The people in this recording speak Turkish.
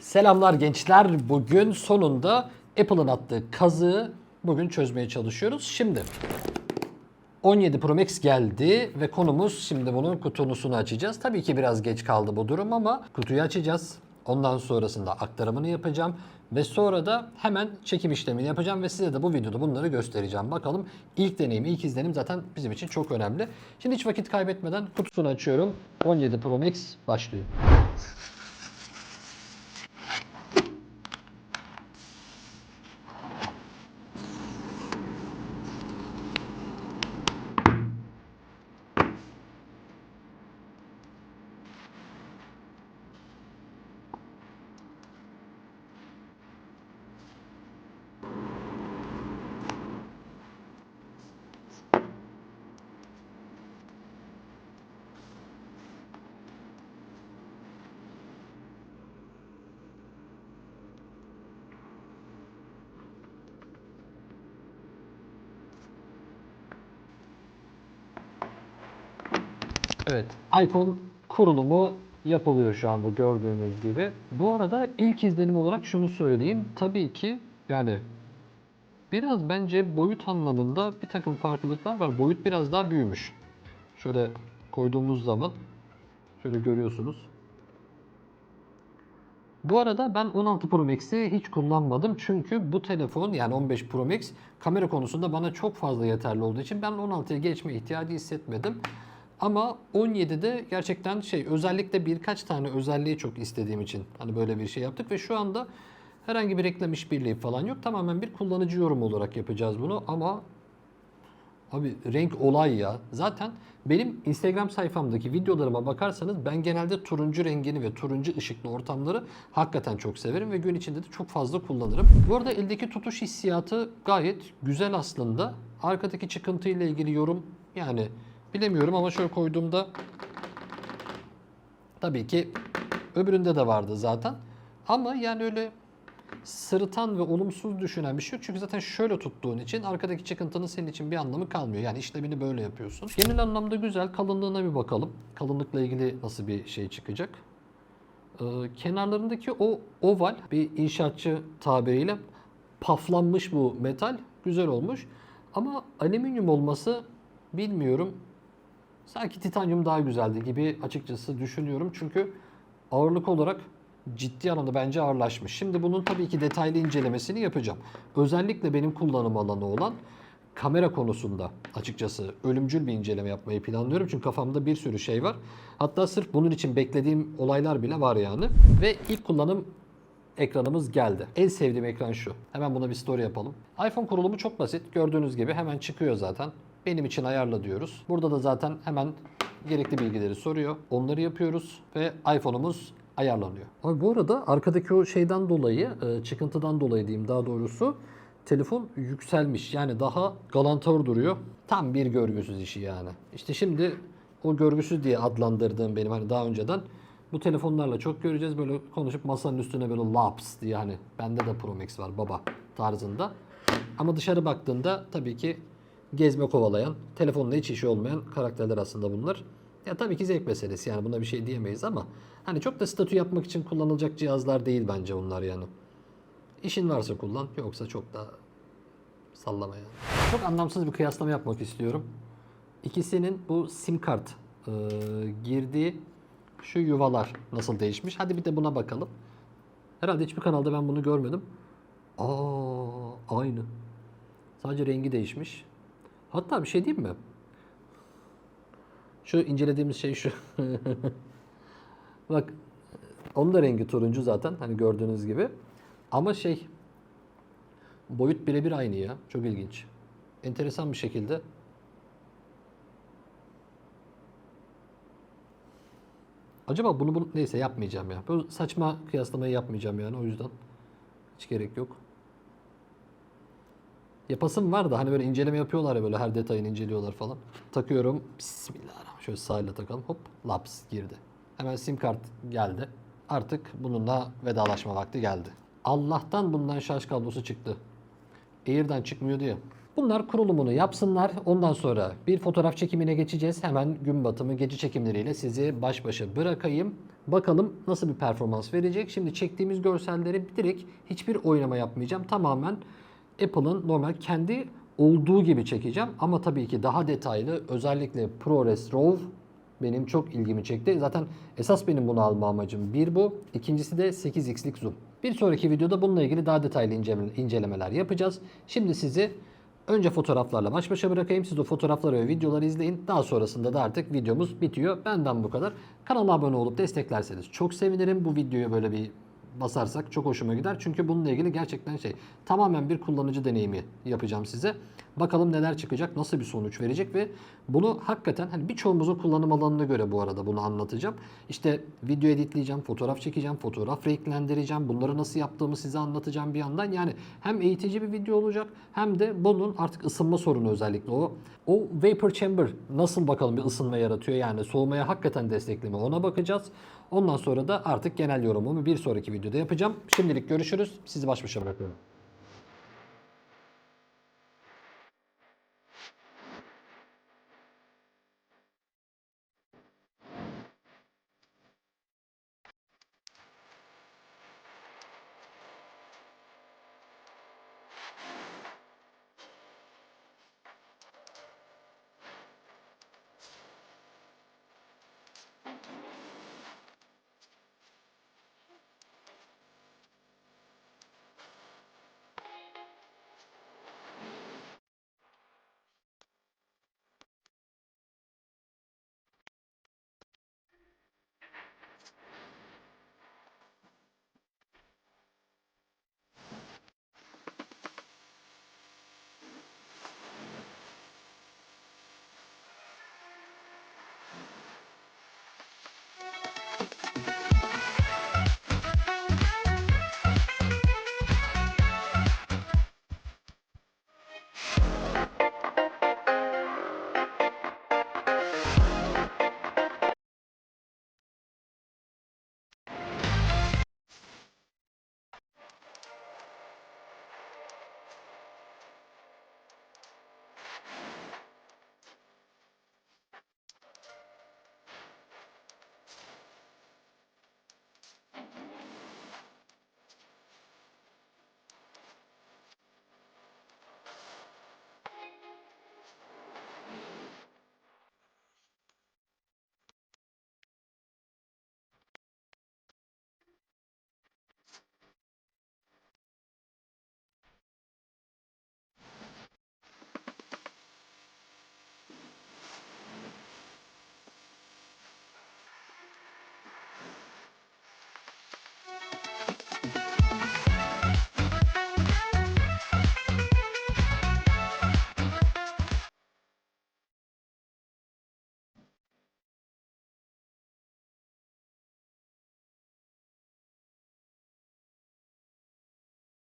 Selamlar gençler. Bugün sonunda Apple'ın attığı kazığı bugün çözmeye çalışıyoruz. Şimdi 17 Pro Max geldi ve konumuz şimdi bunun kutusunu açacağız. Tabii ki biraz geç kaldı bu durum ama kutuyu açacağız. Ondan sonrasında aktarımını yapacağım ve sonra da hemen çekim işlemini yapacağım ve size de bu videoda bunları göstereceğim. Bakalım ilk deneyim, ilk izlenim zaten bizim için çok önemli. Şimdi hiç vakit kaybetmeden kutusunu açıyorum. 17 Pro Max başlıyor. Evet. iPhone kurulumu yapılıyor şu anda gördüğünüz gibi. Bu arada ilk izlenim olarak şunu söyleyeyim. Tabii ki yani biraz bence boyut anlamında bir takım farklılıklar var. Boyut biraz daha büyümüş. Şöyle koyduğumuz zaman şöyle görüyorsunuz. Bu arada ben 16 Pro Max'i hiç kullanmadım. Çünkü bu telefon yani 15 Pro Max kamera konusunda bana çok fazla yeterli olduğu için ben 16'ya geçme ihtiyacı hissetmedim. Ama 17'de gerçekten şey özellikle birkaç tane özelliği çok istediğim için hani böyle bir şey yaptık ve şu anda herhangi bir reklam işbirliği falan yok. Tamamen bir kullanıcı yorumu olarak yapacağız bunu ama Abi renk olay ya. Zaten benim Instagram sayfamdaki videolarıma bakarsanız ben genelde turuncu rengini ve turuncu ışıklı ortamları hakikaten çok severim ve gün içinde de çok fazla kullanırım. Bu arada eldeki tutuş hissiyatı gayet güzel aslında. Arkadaki çıkıntı ile ilgili yorum yani bilemiyorum ama şöyle koyduğumda tabii ki öbüründe de vardı zaten. Ama yani öyle sırıtan ve olumsuz düşünen bir şey yok. Çünkü zaten şöyle tuttuğun için arkadaki çıkıntının senin için bir anlamı kalmıyor. Yani işlemini böyle yapıyorsun. Genel anlamda güzel. Kalınlığına bir bakalım. Kalınlıkla ilgili nasıl bir şey çıkacak. Ee, kenarlarındaki o oval bir inşaatçı tabiriyle paflanmış bu metal. Güzel olmuş. Ama alüminyum olması bilmiyorum. Sanki titanyum daha güzeldi gibi açıkçası düşünüyorum. Çünkü ağırlık olarak ciddi anlamda bence ağırlaşmış. Şimdi bunun tabii ki detaylı incelemesini yapacağım. Özellikle benim kullanım alanı olan kamera konusunda açıkçası ölümcül bir inceleme yapmayı planlıyorum. Çünkü kafamda bir sürü şey var. Hatta sırf bunun için beklediğim olaylar bile var yani. Ve ilk kullanım ekranımız geldi. En sevdiğim ekran şu. Hemen buna bir story yapalım. iPhone kurulumu çok basit. Gördüğünüz gibi hemen çıkıyor zaten. Benim için ayarla diyoruz. Burada da zaten hemen gerekli bilgileri soruyor. Onları yapıyoruz ve iPhone'umuz ayarlanıyor. Abi bu arada arkadaki o şeyden dolayı, e, çıkıntıdan dolayı diyeyim daha doğrusu telefon yükselmiş. Yani daha galantör duruyor. Tam bir görgüsüz işi yani. İşte şimdi o görgüsüz diye adlandırdığım benim hani daha önceden bu telefonlarla çok göreceğiz. Böyle konuşup masanın üstüne böyle laps diye hani bende de Pro Max var baba tarzında. Ama dışarı baktığında tabii ki gezme kovalayan, telefonla hiç işi olmayan karakterler aslında bunlar. Ya tabii ki zevk meselesi yani buna bir şey diyemeyiz ama hani çok da statü yapmak için kullanılacak cihazlar değil bence bunlar yani. İşin varsa kullan yoksa çok da sallama yani. Çok anlamsız bir kıyaslama yapmak istiyorum. İkisinin bu sim kart e, girdiği şu yuvalar nasıl değişmiş? Hadi bir de buna bakalım. Herhalde hiçbir kanalda ben bunu görmedim. Aa aynı. Sadece rengi değişmiş. Hatta bir şey diyeyim mi? Şu incelediğimiz şey şu. Bak onun da rengi turuncu zaten hani gördüğünüz gibi. Ama şey boyut birebir aynı ya. Çok ilginç. Enteresan bir şekilde. Acaba bunu, bunu neyse yapmayacağım ya. Bu saçma kıyaslamayı yapmayacağım yani o yüzden. Hiç gerek yok. Yapasım var da hani böyle inceleme yapıyorlar ya böyle her detayını inceliyorlar falan. Takıyorum. Bismillahirrahmanirrahim. Şöyle sahile takalım. Hop laps girdi. Hemen sim kart geldi. Artık bununla vedalaşma vakti geldi. Allah'tan bundan şarj kablosu çıktı. Air'den çıkmıyor diye. Bunlar kurulumunu yapsınlar. Ondan sonra bir fotoğraf çekimine geçeceğiz. Hemen gün batımı gece çekimleriyle sizi baş başa bırakayım. Bakalım nasıl bir performans verecek. Şimdi çektiğimiz görselleri direkt hiçbir oynama yapmayacağım. Tamamen Apple'ın normal kendi olduğu gibi çekeceğim. Ama tabii ki daha detaylı özellikle ProRes RAW benim çok ilgimi çekti. Zaten esas benim bunu alma amacım bir bu. İkincisi de 8x'lik zoom. Bir sonraki videoda bununla ilgili daha detaylı incele- incelemeler yapacağız. Şimdi sizi önce fotoğraflarla baş başa bırakayım. Siz o fotoğrafları ve videoları izleyin. Daha sonrasında da artık videomuz bitiyor. Benden bu kadar. Kanala abone olup desteklerseniz çok sevinirim. Bu videoyu böyle bir basarsak çok hoşuma gider. Çünkü bununla ilgili gerçekten şey tamamen bir kullanıcı deneyimi yapacağım size. Bakalım neler çıkacak, nasıl bir sonuç verecek ve bunu hakikaten hani birçoğumuzun kullanım alanına göre bu arada bunu anlatacağım. İşte video editleyeceğim, fotoğraf çekeceğim, fotoğraf renklendireceğim. Bunları nasıl yaptığımı size anlatacağım bir yandan. Yani hem eğitici bir video olacak hem de bunun artık ısınma sorunu özellikle o o vapor chamber nasıl bakalım bir ısınma yaratıyor yani soğumaya hakikaten destekleme ona bakacağız. Ondan sonra da artık genel yorumumu bir sonraki videoda yapacağım. Şimdilik görüşürüz. Sizi baş başa bırakıyorum.